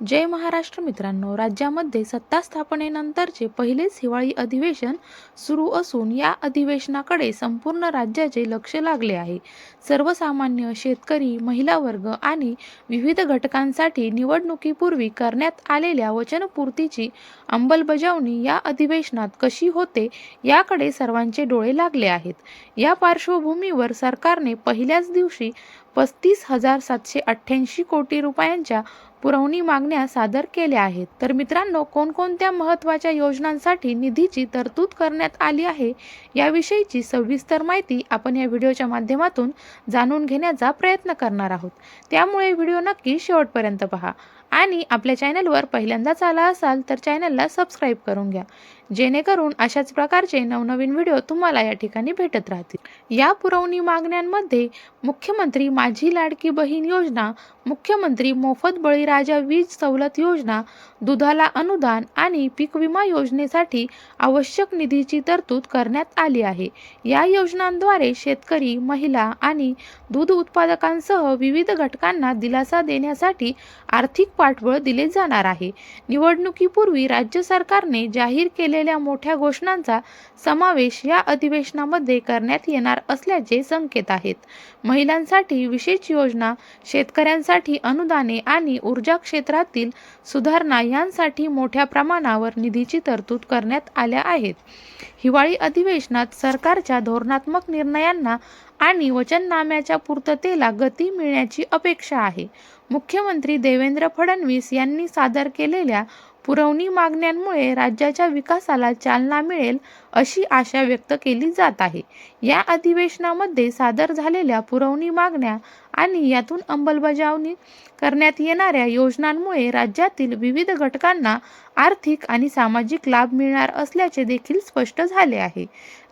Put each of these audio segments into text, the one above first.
जय महाराष्ट्र मित्रांनो राज्यामध्ये सत्ता स्थापनेनंतरचे पहिलेच हिवाळी अधिवेशन सुरू असून या अधिवेशनाकडे संपूर्ण राज्याचे लक्ष लागले आहे. सर्वसामान्य शेतकरी महिला वर्ग आणि विविध घटकांसाठी निवडणुकीपूर्वी करण्यात आलेल्या वचनपूर्तीची अंमलबजावणी या अधिवेशनात कशी होते याकडे सर्वांचे डोळे लागले आहेत. या पार्श्वभूमीवर सरकारने पहिल्याच दिवशी पस्तीस हजार सातशे अठ्ठ्याऐंशी कोटी रुपयांच्या पुरवणी मागण्या सादर केल्या आहेत. तर मित्रांनो कोणकोणत्या महत्त्वाच्या योजनांसाठी निधीची तरतूद करण्यात आली आहे याविषयीची सविस्तर माहिती आपण या व्हिडिओच्या माध्यमातून जाणून घेण्याचा प्रयत्न करणार आहोत. त्यामुळे व्हिडिओ नक्की शेवटपर्यंत पहा आणि आपल्या चॅनलवर पहिल्यांदाच आला असाल तर चॅनलला सबस्क्राईब करून घ्या. जेणेकरून अशाच प्रकारचे नवनवीन व्हिडिओ तुम्हाला या ठिकाणी भेटत राहतील. या पुरवणी मागण्यांमध्ये मुख्यमंत्री माझी लाडकी बहीण योजना मुख्यमंत्री मोफत बळीराजा वीज सवलत योजना दुधाला अनुदान आणि पीक विमा योजनेसाठी आवश्यक निधीची तरतूद करण्यात आली आहे. या योजनांद्वारे शेतकरी महिला आणि दूध उत्पादकांसह विविध घटकांना दिलासा देण्यासाठी आर्थिक पाठबळ दिले जाणार आहे. निवडणुकीपूर्वी राज्य सरकारने जाहीर केले केलेल्या मोठ्या घोषणांचा समावेश या अधिवेशनामध्ये करण्यात येणार असल्याचे संकेत आहेत. महिलांसाठी विशेष योजना शेतकऱ्यांसाठी अनुदाने आणि ऊर्जा क्षेत्रातील सुधारणा यांसाठी मोठ्या प्रमाणावर निधीची तरतूद करण्यात आल्या आहेत. हिवाळी अधिवेशनात सरकारच्या धोरणात्मक निर्णयांना आणि वचननाम्याच्या पूर्ततेला गती मिळण्याची अपेक्षा आहे. मुख्यमंत्री देवेंद्र फडणवीस यांनी सादर केलेल्या पुरवणी मागण्यांमुळे राज्याच्या विकासाला चालना मिळेल अशी आशा व्यक्त केली जात आहे. या अधिवेशनामध्ये सादर झालेल्या पुरवणी मागण्या आणि यातून अंमलबजावणी करण्यात येणाऱ्या योजनांमुळे राज्यातील विविध घटकांना आर्थिक आणि सामाजिक लाभ मिळणार असल्याचे देखील स्पष्ट झाले आहे.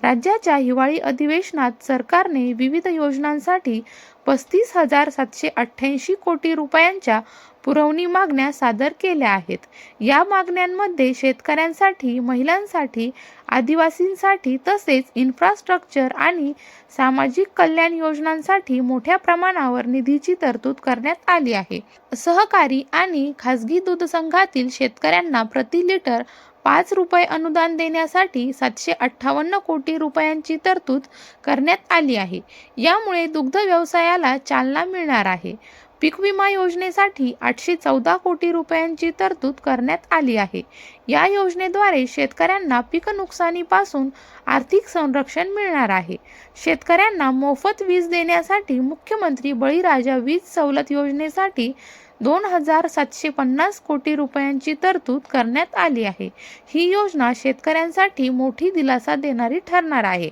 राज्याच्या हिवाळी अधिवेशनात सरकारने विविध योजनांसाठी पस्तीस हजार सातशे अठ्ठ्याऐंशी कोटी रुपयांच्या पुरवणी मागण्या सादर केल्या आहेत. या मागण्यांमध्ये शेतकऱ्यांसाठी महिलांसाठी आदिवासींसाठी तसेच इन्फ्रास्ट्रक्चर आणि सामाजिक कल्याण योजनांसाठी मोठ्या प्रमाणावर निधीची तरतूद करण्यात आली आहे. सहकारी आणि खाजगी दूध संघातील शेतकऱ्यांना प्रति लिटर पाच रुपये अनुदान देण्यासाठी सातशे अठ्ठावन्न कोटी रुपयांची तरतूद करण्यात आली आहे. यामुळे दुग्ध व्यवसायाला चालना मिळणार आहे. पीक विमा योजनेसाठी आठशे चौदा कोटी रुपयांची तरतूद करण्यात आली आहे. या योजनेद्वारे शेतकऱ्यांना पीक नुकसानीपासून आर्थिक संरक्षण मिळणार आहे. शेतकऱ्यांना मोफत वीज देण्यासाठी मुख्यमंत्री बळीराजा वीज सवलत योजनेसाठी दोन हजार सातशे पन्नास कोटी रुपयांची तरतूद करण्यात आली आहे. ही योजना शेतकऱ्यांसाठी मोठी दिलासा देणारी ठरणार आहे.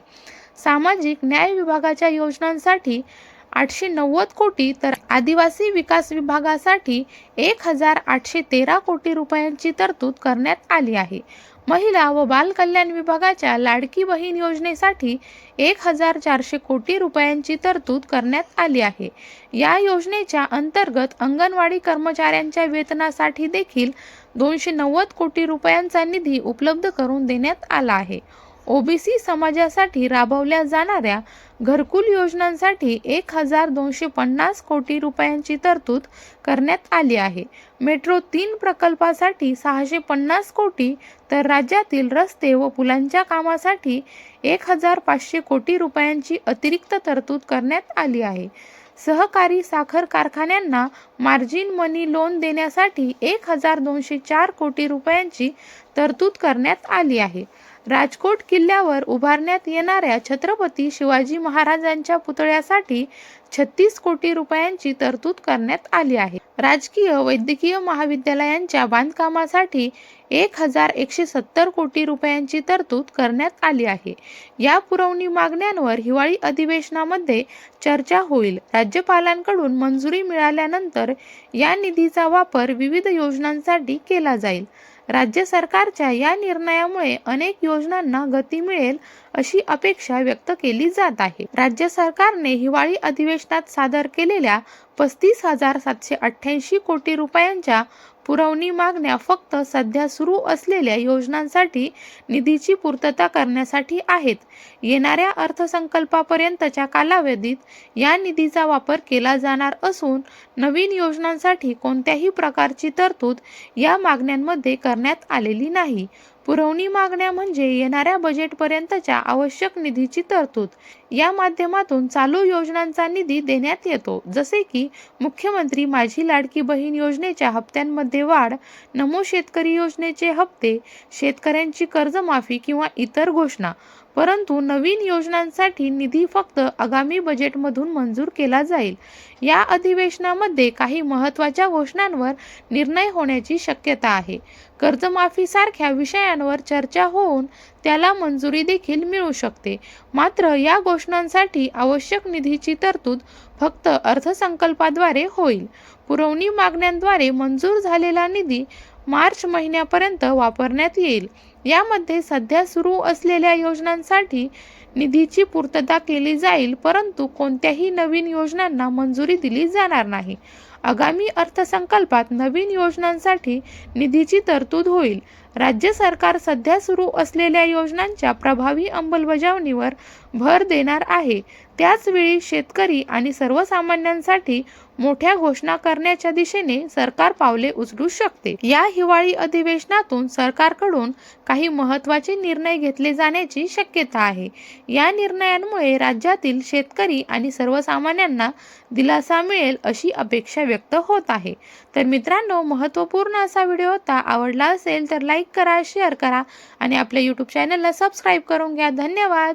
सामाजिक न्याय विभागाच्या योजनांसाठी आठशे नव्वद कोटी तर आदिवासी विकास विभागासाठी एक हजार आठशे तेरा कोटी रुपयांची तरतूद करण्यात आली आहे. महिला व बालकल्याण विभागाच्या लाडकी बहीण योजनेसाठी एक हजार चारशे कोटी रुपयांची तरतूद करण्यात आली आहे. या योजनेच्या अंतर्गत अंगणवाडी कर्मचाऱ्यांच्या वेतनासाठी देखील दोनशे नव्वद कोटी रुपयांचा निधी उपलब्ध करून देण्यात आला आहे. ओबीसी समाजासाठी राबवल्या जाणाऱ्या घरकुल योजनांसाठी एक हजार दोनशे पन्नास कोटी रुपयांची तरतूद करण्यात आली आहे. मेट्रो तीन प्रकल्पासाठी सहाशे पन्नास कोटी तर राज्यातील रस्ते व पुलांच्या कामासाठी एक हजार पाचशे कोटी रुपयांची अतिरिक्त तरतूद करण्यात आली आहे. सहकारी साखर कारखान्यांना मार्जिन मनी लोन देण्यासाठी एक हजार दोनशे चार कोटी रुपयांची तरतूद करण्यात आली आहे. राजकोट किल्ल्यावर उभारण्यात येणाऱ्या छत्रपती शिवाजी महाराजांच्या पुतळ्यासाठी छत्तीस कोटी रुपयांची तरतूद करण्यात आली आहे. राजकीय वैद्यकीय महाविद्यालयांच्या बांधकामासाठी एक हजार एकशे सत्तर कोटी रुपयांची तरतूद करण्यात आली आहे. या पुरवणी मागण्यांवर हिवाळी अधिवेशनामध्ये चर्चा होईल. राज्यपालांकडून मंजुरी मिळाल्यानंतर या निधीचा वापर विविध योजनांसाठी केला जाईल. राज्य सरकारच्या या निर्णयामुळे अनेक योजनांना गती मिळेल अशी अपेक्षा व्यक्त केली जात आहे. राज्य सरकारने हिवाळी अधिवेशनात सादर केलेल्या पस्तीस हजार सातशे अठ्ठ्याऐंशी कोटी रुपयांच्या पुरवणी मागण्या फक्त सध्या सुरू असलेल्या योजनांसाठी निधीची पूर्तता करण्यासाठी आहेत. येणाऱ्या अर्थसंकल्पापर्यंतच्या कालावधीत या निधीचा वापर केला जाणार असून नवीन योजनांसाठी कोणत्याही प्रकारची तरतूद या मागण्यांमध्ये करण्यात आलेली नाही. पुरवणी मागण्या म्हणजे येणाऱ्या बजेटपर्यंतच्या आवश्यक निधीची तरतूद. या माध्यमातून चालू योजनांचा निधी देण्यात येतो. जसे की मुख्यमंत्री माझी लाडकी बहीण योजनेच्या हप्त्यांमध्ये वाढ नमो शेतकरी योजनेचे हप्ते शेतकऱ्यांची कर्जमाफी किंवा इतर घोषणा. परंतु नवीन योजनांसाठी निधी फक्त आगामी बजेटमधून मंजूर केला जाईल. या अधिवेशनामध्ये काही महत्त्वाच्या घोषणांवर निर्णय होण्याची शक्यता आहे. कर्जमाफीसारख्या विषयांवर चर्चा होऊन त्याला मंजुरी देखील मिळू शकते. मात्र या घोषणांसाठी आवश्यक निधीची तरतूद फक्त अर्थसंकल्पाद्वारे होईल. पुरवणी मागण्यांद्वारे मंजूर झालेला निधी मार्च महिन्यापर्यंत वापरण्यात येईल. यामध्ये सध्या सुरू असलेल्या योजनांसाठी निधीची पूर्तता केली जाईल परंतु कोणत्याही नवीन योजनांना मंजुरी दिली जाणार नाही. आगामी अर्थसंकल्पात नवीन योजनांसाठी निधीची तरतूद होईल. राज्य सरकार सध्या सुरू असलेल्या योजनांच्या प्रभावी अंमलबजावणीवर भर देणार आहे. त्याचवेळी शेतकरी आणि सर्वसामान्यांसाठी मोठ्या घोषणा करण्याच्या दिशेने सरकार पावले उचलू शकते. या हिवाळी अधिवेशनातून सरकारकडून काही महत्त्वाचे निर्णय घेतले जाण्याची शक्यता आहे. या निर्णयांमुळे राज्यातील शेतकरी आणि सर्वसामान्यांना दिलासा मिळेल अशी अपेक्षा व्यक्त होत आहे. तर मित्रांनो महत्त्वपूर्ण असा व्हिडिओ होता आवडला असेल तर लाईक करा शेअर करा आणि आपल्या यूट्यूब चॅनलला सबस्क्राईब करून घ्या. धन्यवाद!